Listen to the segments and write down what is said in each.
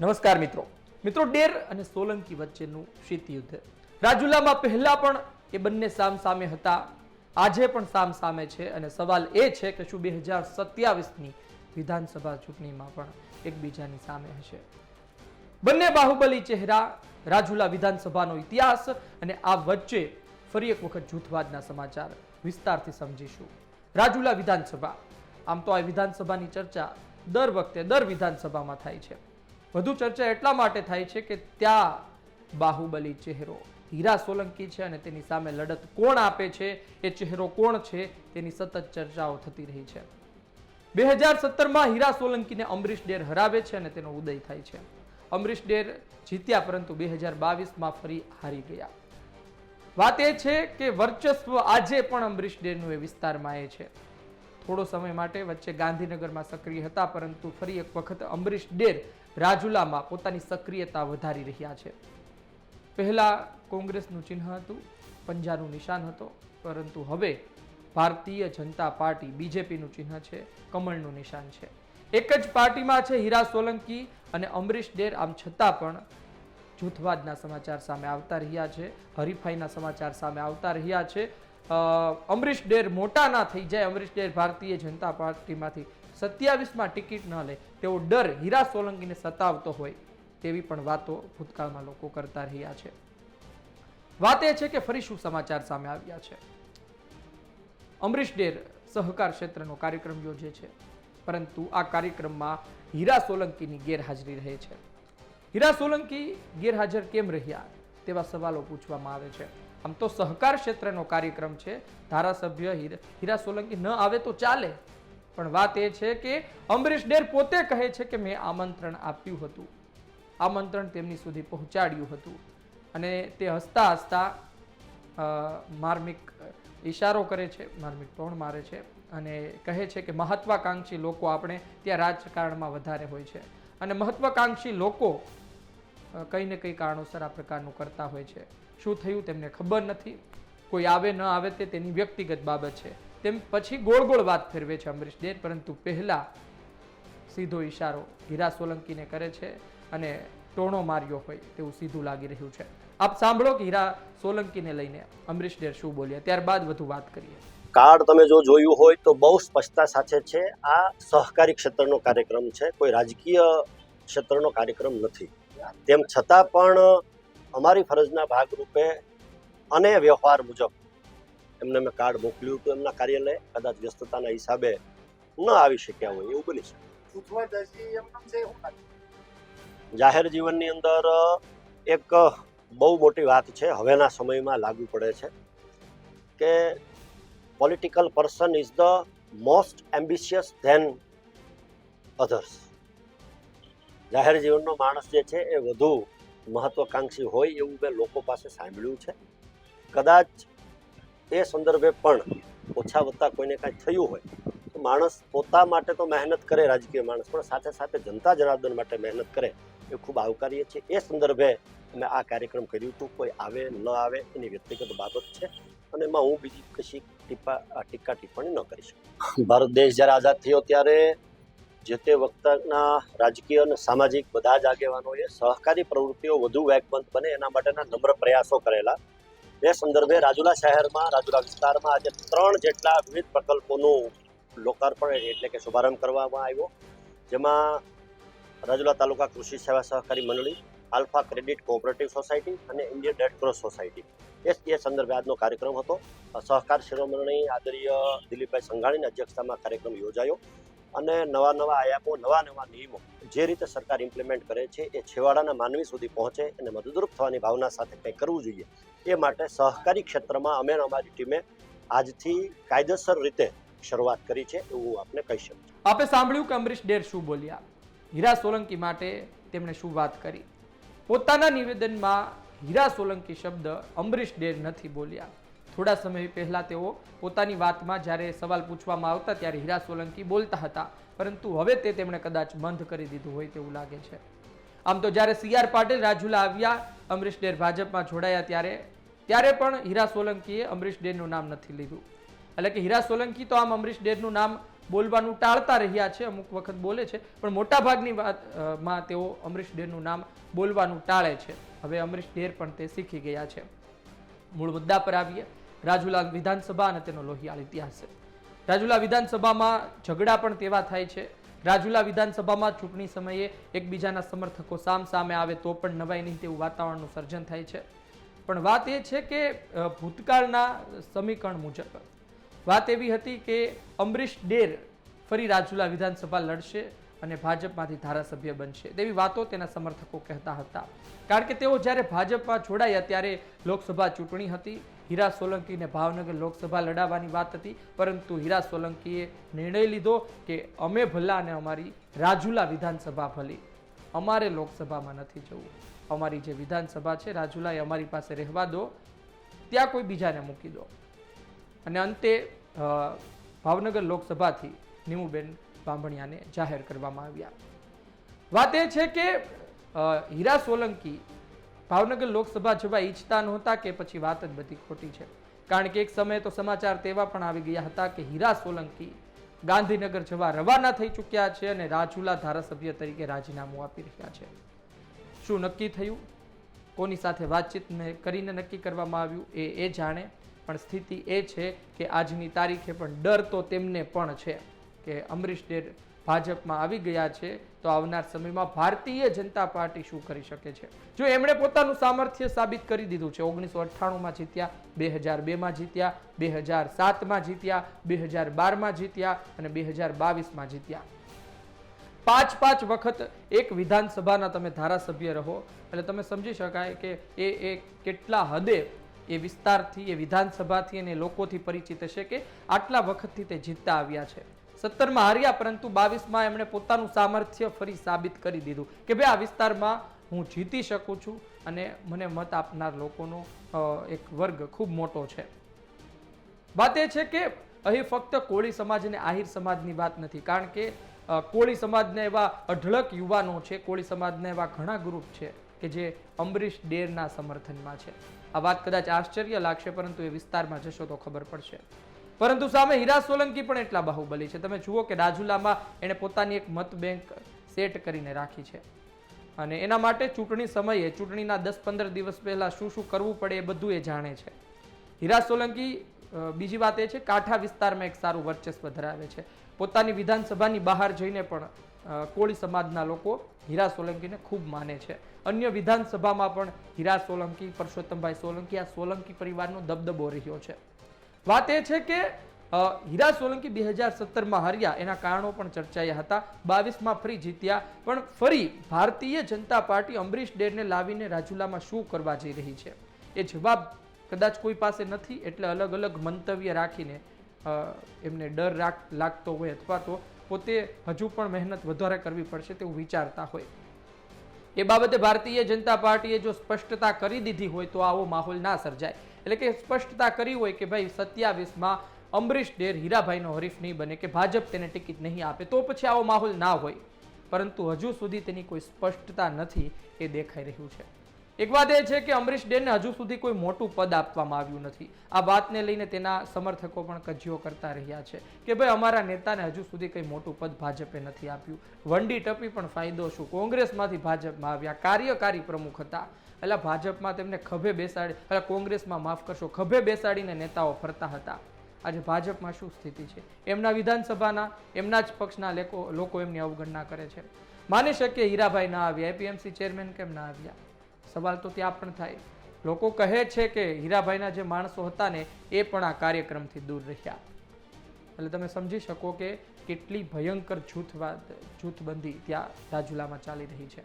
નમસ્કાર મિત્રો. મિત્રો ડેર અને સોલંકી વચ્ચેનું શીત યુદ્ધ રાજુલામાં પહેલા પણ એ બંને સામ સામે હતા. આજે પણ સામ સામે છે અને સવાલ એ છે કે શું બે હજાર સત્યાવીસની વિધાનસભા ચૂંટણીમાં પણ એકબીજાની સામે હશે. બંને બાહુબલી ચહેરા, રાજુલા વિધાનસભાનો ઇતિહાસ અને આ વચ્ચે ફરી એક વખત જૂથવાદના સમાચાર વિસ્તારથી સમજીશું. રાજુલા વિધાનસભા. આમ તો આ વિધાનસભાની ચર્ચા દર વખતે દર વિધાનસભામાં થાય છે. વધુ ચર્ચા એટલા માટે થાય છે કે ત્યાં બાહુબલી ચહેરો હીરા સોલંકી છે અને તેની સામે લડત કોણ આપે છે, એ ચહેરો કોણ છે, તેની સતત ચર્ચાઓ થતી રહી છે. બે હજાર સત્તરમાં હીરા સોલંકીને અમરીશ ડેર હરાવે છે અને તેનો ઉદય થાય છે. અમરીશ ડેર જીત્યા પરંતુ બે હજાર બાવીસમાં ફરી હારી ગયા. વાત એ છે કે વર્ચસ્વ આજે પણ અમરીશ ડેરનું એ વિસ્તારમાં એ છે. થોડો સમય માટે વચ્ચે ગાંધીનગરમાં સક્રિય હતા પરંતુ ફરી એક વખત અમરીશ ડેર રાજુલામાં પોતાની સક્રિયતા વધારી રહ્યા છે. પહેલા કોંગ્રેસનું ચિહ્ન હતું પંજાનું નિશાન હતો, પરંતુ હવે ભારતીય જનતા પાર્ટી બીજેપીનું ચિહ્ન છે, કમળનું નિશાન છે. એક જ પાર્ટીમાં છે હીરા સોલંકી અને અમરીશ ડેર, આમ છતાં પણ જૂથવાદના સમાચાર સામે આવતા રહ્યા છે, હરીફાઈના સમાચાર સામે આવતા રહ્યા છે. અમરીશ ડેર મોટા ના થઈ જાય, અમરીશ ડેર ભારતીય જનતા પાર્ટીમાંથી સત્યાવીસમાં ટિકિટ ન લે. તેવો ડર, હીરા સોલંકીને સતાવતો હોય તેવી પણ વાતો ભૂતકાળમાં લોકો કરતા રહ્યા છે. વાત એ છે કે ફરી શું સમાચાર સામે આવ્યા છે? અમરીશ ડેર સહકાર ક્ષેત્રનો કાર્યક્રમ યોજે છે, પરંતુ આ કાર્યક્રમમાં હીરા સોલંકીની ગેરહાજરી રહે છે. હીરા સોલંકી ગેરહાજર કેમ રહ્યા તેવા સવાલો પૂછવામાં આવે છે. આમ તો સહકાર ક્ષેત્રનો કાર્યક્રમ છે, ધારાસભ્ય હીરા સોલંકી ન આવે તો ચાલે. પણ વાત એ છે કે અમરીશ ડેર પોતે કહે છે કે મેં આમંત્રણ આપ્યું હતું. આમંત્રણ તેમની સુધી પહોંચાડ્યું હતું. અને તે હસતા હસતા માર્મિક ઇશારો કરે છે, માર્મિક ટોણ મારે છે અને કહે છે કે મહત્વાકાંક્ષી લોકો આપણે ત્યાં રાજકારણમાં વધારે હોય છે. અને મહત્વાકાંક્ષી લોકો કંઈ ને કંઈ કારણોસર આ પ્રકારનું કરતા હોય છે. શું થયું તેમને ખબર નથી. કોઈ આવે ન આવે તે તેની વ્યક્તિગત બાબત છે. તેમ પછી ગોળ ગોળ વાત ફેરવે છે અમરીશ દેર પરંતુ પહેલા સીધો ઈશારો હીરા સોલંકીને કરે છે અને ટોણો માર્યો હોય તેવું સીધું લાગી રહ્યું છે. આપ સાંભળો કે હીરા સોલંકીને લઈને અમરીશ દેર શું બોલ્યા? ત્યારબાદ વધુ વાત કરીએ. કાર્ડ તમે જો જોયું હોય તો બહુ સ્પષ્ટતા સાથે છે. આ સહકારી ક્ષેત્રનો કાર્યક્રમ છે. કોઈ રાજકીય ક્ષેત્રનો કાર્યક્રમ નથી. તેમ છતાં પણ અમારી ફરજના ભાગરૂપે અને વ્યવહાર મુજબ એમને મેં કાર્ડ મોકલ્યું હતું એમના કાર્યાલય કદાચ વ્યસ્તતાના હિસાબે ન આવી શક્યા હોય એવું બની શકે. જાહેર જીવનની અંદર એક બહુ મોટી વાત છે હવેના સમયમાં લાગુ પડે છે કે political person is the most ambitious than others જાહેર જીવનનો માણસ જે છે એ વધુ મહત્વકાંક્ષી હોય એવું મેં લોકો પાસે સાંભળ્યું છે. કદાચ એ સંદર્ભે પણ ઓછા વત્તા કોઈને કાંઈ થયું હોય, તો માણસ પોતા માટે તો મહેનત કરે, રાજકીય માણસ, પણ સાથે સાથે જનતા જનાર્દન માટે મહેનત કરે એ ખૂબ આવકારીએ છીએ એ સંદર્ભે અમે આ કાર્યક્રમ કર્યું હતું. કોઈ આવે, ન આવે એની વ્યક્તિગત બાબત છે અને એમાં હું બીજી કશી ટીપા ટીકા ટિપ્પણી ન કરી શકું. ભારત દેશ જ્યારે આઝાદ થયો ત્યારે જે તે વખતના રાજકીય અને સામાજિક બધા જ આગેવાનોએ સહકારી પ્રવૃત્તિઓ વધુ વેગવંત બને એના માટેના નમ્ર પ્રયાસો કરેલા. એ સંદર્ભે રાજુલા શહેરમાં, રાજુલા વિસ્તારમાં આજે ત્રણ જેટલા વિવિધ પ્રકલ્પોનું લોકાર્પણ એટલે કે શુભારંભ કરવામાં આવ્યો. જેમાં રાજુલા તાલુકા કૃષિ સેવા સહકારી મંડળી, આલ્ફા ક્રેડિટ કોઓપરેટિવ સોસાયટી અને ઇન્ડિયન રેડ ક્રોસ સોસાયટી. એ એ સંદર્ભે આજનો કાર્યક્રમ હતો. સહકાર શિરોમણી આદરીય દિલીપભાઈ સંઘાણીની અધ્યક્ષતામાં કાર્યક્રમ યોજાયો. અને નવા નવા આયામો, નવા નવા નિયમો જે રીતે સરકાર ઇમ્પ્લિમેન્ટ કરે છે, એ છેવાડાના માનવી સુધી પહોંચે અને મદદરૂપ થવાની ભાવના સાથે કંઈ કરવું જોઈએ, એ માટે સહકારી ક્ષેત્રમાં અમે અમારી ટીમે આજથી કાયદેસર રીતે શરૂઆત કરી છે એવું હું આપને કહી શકું આપે સાંભળ્યું કે અમરીશ ડેર શું બોલ્યા? હીરા સોલંકી માટે તેમણે શું વાત કરી? પોતાના નિવેદનમાં હીરા સોલંકી શબ્દ અમરીશ ડેર નથી બોલ્યા. થોડા સમય પહેલાં તેઓ પોતાની વાતમાં જ્યારે સવાલ પૂછવામાં આવતા ત્યારે હીરા સોલંકી બોલતા હતા. પરંતુ હવે તે તેમણે કદાચ બંધ કરી દીધું હોય તેવું લાગે છે. આમ તો જ્યારે સી આર પાટીલ, રાજુલા આવ્યા, અમરીશ ડેર ભાજપમાં જોડાયા ત્યારે ત્યારે પણ હીરા સોલંકીએ અમરીશ ડેરનું નામ નથી લીધું. એટલે કે હીરા સોલંકી તો આમ અમરીશ ડેરનું નામ બોલવાનું ટાળતા રહ્યા છે, અમુક વખત બોલે છે, પણ મોટાભાગની વાતમાં તેઓ અમરીશ ડેરનું નામ બોલવાનું ટાળે છે. હવે અમરીશ ડેર પણ તે શીખી ગયા છે. મૂળ મુદ્દા પર આવીએ. રાજુલા વિધાનસભા અને તેનો લોહિયાળ ઇતિહાસ છે. રાજુલા વિધાનસભામાં ઝઘડા પણ તેવા થાય છે. રાજુલા વિધાનસભામાં ચૂંટણી સમયે એકબીજાના સમર્થકો સામ સામે આવે તો પણ નવાઈ નહીં તેવું વાતાવરણનું સર્જન થાય છે. પણ વાત એ છે કે ભૂતકાળના સમીકરણ મુજબ, વાત એવી હતી કે અમરીશ ડેર ફરી રાજુલા વિધાનસભા લડશે અને ભાજપમાંથી ધારાસભ્ય બનશે. તેવી વાતો તેના સમર્થકો કહેતા હતા. કારણ કે તેઓ જ્યારે ભાજપમાં જોડાયા ત્યારે લોકસભા ચૂંટણી હતી. હીરા સોલંકીને ભાવનગર લોકસભા લડાવવાની વાત હતી, પરંતુ હીરા સોલંકીએ નિર્ણય લીધો કે અમે ભલા અને અમારી રાજુલા વિધાનસભા ભલી. અમારે લોકસભામાં નથી જવું. અમારી જે વિધાનસભા છે રાજુલા એ અમારી પાસે રહેવા દો, ત્યાં કોઈ બીજાને મૂકી દો. અને અંતે ભાવનગર લોકસભાથી નીમુબેન બાંભણિયાને જાહેર કરવામાં આવ્યા. વાત એ છે કે હીરા સોલંકી ભાવનગર લોકસભા જવા ઈચ્છતા નહોતા કે પછી વાત જ બધી ખોટી છે. કારણ કે એક સમયે તો સમાચાર તેવા પણ આવી ગયા હતા કે હીરા સોલંકી ગાંધીનગર જવા રવાના થઈ ચૂક્યા છે અને રાજુલા ધારાસભ્ય તરીકે રાજીનામું આપી રહ્યા છે. શું નક્કી થયું? કોની સાથે વાતચીત કરીને નક્કી કરવામાં આવ્યું એ એ જાણે, પણ સ્થિતિ એ છે કે આજની તારીખે પણ ડર તો તેમને પણ છે કે અમરીશ ડેર ભાજપમાં આવી ગયા છે, તો આવનાર સમયમાં ભારતીય જનતા પાર્ટી શું કરી શકે છે? જો એમણે પોતાનું સામર્થ્ય સાબિત કરી દીધું છે, ઓગણીસો અઠ્ઠાણુંમાં જીત્યા, બે હજાર બેમાં જીત્યા, બે હજાર સાતમાં જીત્યા, બે હજાર બારમાં જીત્યા અને બે હજાર બાવીસમાં જીત્યા. પાંચ પાંચ વખત એક વિધાનસભાના તમે ધારાસભ્ય રહો, એટલે તમે સમજી શકાય કે એ એ કેટલા હદે એ વિસ્તારથી, એ વિધાનસભાથી અને લોકોથી પરિચિત હશે કે આટલા વખતથી તે જીતતા આવ્યા છે. સત્તરમાં હાર્યા, પરંતુ બાવીસમાં એમણે પોતાનું સામર્થ્ય ફરી સાબિત કરી દીધું કે ભાઈ, આ વિસ્તારમાં હું જીતી શકું છું અને મને મત આપનાર લોકોનો એક વર્ગ ખૂબ મોટો છે. વાત એ છે કે અહીં ફક્ત કોળી સમાજ અને આહિર સમાજની વાત નથી, કારણ કે કોળી સમાજના એવા અઢળક યુવાનો છે, કોળી સમાજના એવા ઘણા ગ્રુપ છે કે જે અમરીશ ડેરના સમર્થનમાં છે. આ વાત કદાચ આશ્ચર્ય લાગશે, પરંતુ એ વિસ્તારમાં જશો તો ખબર પડશે. પરંતુ સામે હીરા સોલંકી પણ એટલા બાહુબલી છે. તમે જુઓ કે રાજુલામાં એણે પોતાની એક મત બેંક સેટ કરીને રાખી છે. અને એના માટે ચૂંટણી સમયે ચૂંટણીના દસ પંદર દિવસ પહેલાં શું શું કરવું પડે એ બધું એ જાણે છે. હીરા સોલંકી બીજી વાત એ છે, કાંઠા વિસ્તારમાં એક સારું વર્ચસ્વ ધરાવે છે. પોતાની વિધાનસભાની બહાર જઈને પણ કોળી સમાજના લોકો હીરા સોલંકીને ખૂબ માને છે. અન્ય વિધાનસભામાં પણ હીરા સોલંકી, પરસોત્તમભાઈ સોલંકી આ સોલંકી પરિવારનો દબદબો રહ્યો છે. વાત એ છે કે હીરા સોલંકી બે હજાર સત્તરમાં હાર્યા. એના કારણો પણ ચર્ચાયા હતા. બાવીસમાં ફરી જીત્યા. પણ ફરી ભારતીય જનતા પાર્ટી અમરીશ ડેરને લાવીને રાજુલામાં શું કરવા જઈ રહી છે? એ જવાબ કદાચ કોઈ પાસે નથી, એટલે અલગ અલગ મંતવ્ય રાખીને એમને ડર રાખ, લાગતો હોય અથવા તો પોતે હજુ પણ મહેનત વધારે કરવી પડશે તેવું વિચારતા હોય. એ બાબતે ભારતીય જનતા પાર્ટીએ જો સ્પષ્ટતા કરી દીધી હોય તો આવો માહોલ ના સર્જાય. એટલે કે સ્પષ્ટતા કરી હોય કે ભાઈ સત્યાવીસમાં અમરીશ ડેર હીરાભાઈનો હરીફ નહીં બને કે ભાજપ તેને ટિકિટ નહીં આપે, તો પછી આવો માહોલ ના હોય. પરંતુ હજુ સુધી તેની કોઈ સ્પષ્ટતા નથી એ દેખાઈ રહ્યું છે. એક વાત એ છે કે અમરીશ ડેને હજુ સુધી કોઈ મોટું પદ આપવામાં આવ્યું નથી. આ વાતને લઈને તેના સમર્થકો પણ કજીઓ કરતા રહ્યા છે કે ભાઈ અમારા નેતાને હજુ સુધી કંઈ મોટું પદ ભાજપે નથી આપ્યું. વંડી ટપી પણ ફાયદો શું? કોંગ્રેસમાંથી ભાજપમાં આવ્યા કાર્યકારી પ્રમુખ હતા. એટલે ભાજપમાં તેમને ખભે બેસાડી એટલે કોંગ્રેસમાં માફ કરશો, ખભે બેસાડીને નેતાઓ ફરતા હતા. આજે ભાજપમાં શું સ્થિતિ છે? એમના વિધાનસભાના, એમના જ પક્ષના લોકો એમની અવગણના કરે છે. માની શકીએ હીરાભાઈ ના આવ્યા, એપીએમસી ચેરમેન કેમ ના આવ્યા? સવાલ તો ત્યાં પણ થાય. લોકો કહે છે કે હીરાભાઈના જે માણસો હતા ને, એ પણ આ કાર્યક્રમથી દૂર રહ્યા. એટલે તમે સમજી શકો કે કેટલી ભયંકર જૂથવાદ જૂથબંધી ત્યાં રાજુલામાં ચાલી રહી છે.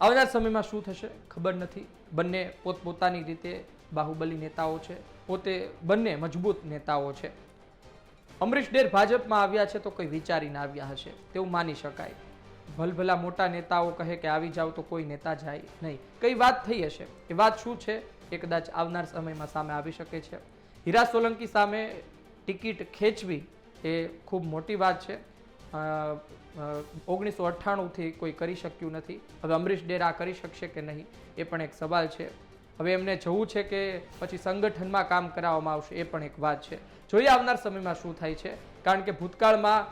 આવનાર સમયમાં શું થશે ખબર નથી. બંને પોતપોતાની રીતે બાહુબલી નેતાઓ છે. પોતે બંને મજબૂત નેતાઓ છે. અમરીશ ડેર ભાજપમાં આવ્યા છે તો કોઈ વિચારીને આવ્યા હશે. તેવું માની શકાય. ભલભલા મોટા નેતાઓ કહે કે આવી જાવ તો કોઈ નેતા જાય નહીં. કઈ વાત થઈ હશે? એ વાત શું છે? એ કદાચ આવનાર સમયમાં સામે આવી શકે છે. હીરા સોલંકી સામે ટિકિટ ખેંચવી એ ખૂબ મોટી વાત છે. ઓગણીસો અઠ્ઠાણુંથી કોઈ કરી શક્યું નથી. હવે અમરીશ ડેર કરી શકશે કે નહીં? એ પણ એક સવાલ છે. હવે એમને જવું છે કે પછી સંગઠનમાં કામ કરાવવામાં આવશે એ પણ એક વાત છે. જોઈએ આવનાર સમયમાં શું થાય છે. કારણ કે ભૂતકાળમાં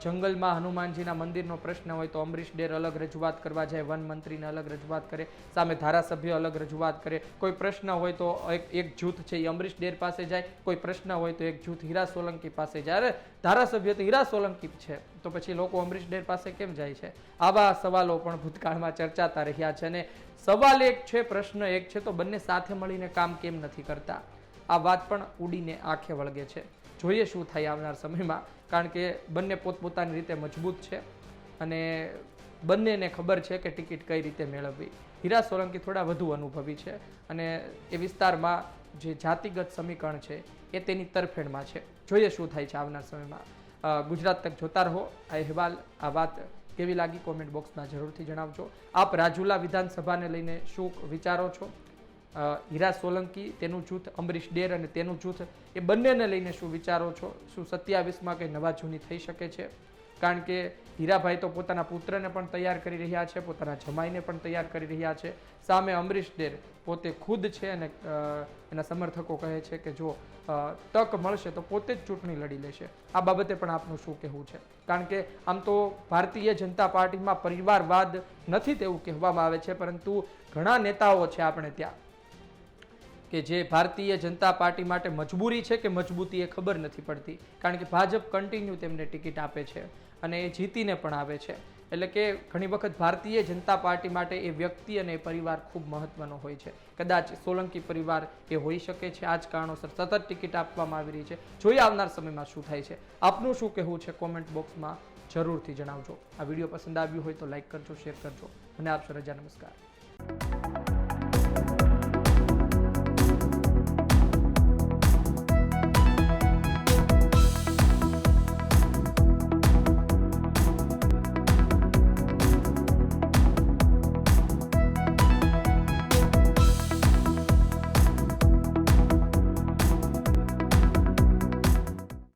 જંગલમાં હનુમાનજીના મંદિરનો પ્રશ્ન હોય તો અમરીશ ડેર અલગ રજૂઆત કરવા જાય, વન મંત્રીને અલગ રજૂઆત કરે, સામે ધારાસભ્ય અલગ રજૂઆત કરે. કોઈ પ્રશ્ન હોય તો એક એક જૂથ છે એ અમરીશ ડેર પાસે જાય, કોઈ પ્રશ્ન હોય તો એક જૂથ હીરા સોલંકી પાસે જાય. અરે, ધારાસભ્ય તો હીરા સોલંકી છે. તો પછી લોકો અમરીશ ડેર પાસે કેમ જાય છે? આવા સવાલો પણ ભૂતકાળમાં ચર્ચાતા રહ્યા છે અને સવાલ એક છે, પ્રશ્ન એક છે, તો બંને સાથે મળીને કામ કેમ નથી કરતા? આ વાત પણ ઉડીને આંખે વળગે છે. જોઈએ શું થાય આવનાર સમયમાં. કારણ કે બંને પોતપોતાની રીતે મજબૂત છે અને બંનેને ખબર છે કે ટિકિટ કઈ રીતે મેળવવી. હીરા સોલંકી થોડા વધુ અનુભવી છે અને એ વિસ્તારમાં જે જાતિગત સમીકરણ છે એ તેની તરફેણમાં છે. જોઈએ શું થાય છે આવનાર સમયમાં. ગુજરાત તક જોતા રહો. આ અહેવાલ, આ વાત કેવી લાગી? કોમેન્ટ બોક્સમાં જરૂરથી જણાવજો. આપ રાજુલા વિધાનસભાને લઈને શું વિચારો છો? હીરા સોલંકી, તેનું જૂથ અમરીશ ડેર અને તેનું જૂથ, એ બંનેને લઈને શું વિચારો છો? શું સત્યાવીસમાં કંઈ નવા જૂની થઈ શકે છે? કારણ કે હીરાભાઈ તો પોતાના પુત્રને પણ તૈયાર કરી રહ્યા છે, પોતાના જમાઈને પણ તૈયાર કરી રહ્યા છે. સામે અમરીશ ડેર પોતે ખુદ છે અને એના સમર્થકો કહે છે કે જો તક મળશે તો પોતે જ ચૂંટણી લડી લેશે. આ બાબતે પણ આપનું શું કહેવું છે? કારણ કે આમ તો ભારતીય જનતા પાર્ટીમાં પરિવારવાદ નથી તેવું કહેવામાં આવે છે, પરંતુ ઘણા નેતાઓ છે આપણે ત્યાં. કે જે ભારતીય જનતા પાર્ટી માટે મજબૂરી છે કે મજબૂતી એ ખબર નથી પડતી? કારણ કે ભાજપ કન્ટિન્યુ તેમને ટિકિટ આપે છે અને એ જીતીને પણ આવે છે. એટલે કે ઘણી વખત ભારતીય જનતા પાર્ટી માટે એ વ્યક્તિ અને પરિવાર ખૂબ મહત્વનો હોય છે. કદાચ સોલંકી પરિવાર એ હોઈ શકે છે. આ જ કારણોસર સતત ટિકિટ આપવામાં આવી રહી છે. જોઈએ આવનાર સમયમાં શું થાય છે? આપનું શું કહેવું છે કોમેન્ટ બોક્સમાં જરૂરથી જણાવજો. આ વીડિયો પસંદ આવ્યું હોય તો લાઇક કરજો, શેર કરજો. અને આપશો રજા. નમસ્કાર.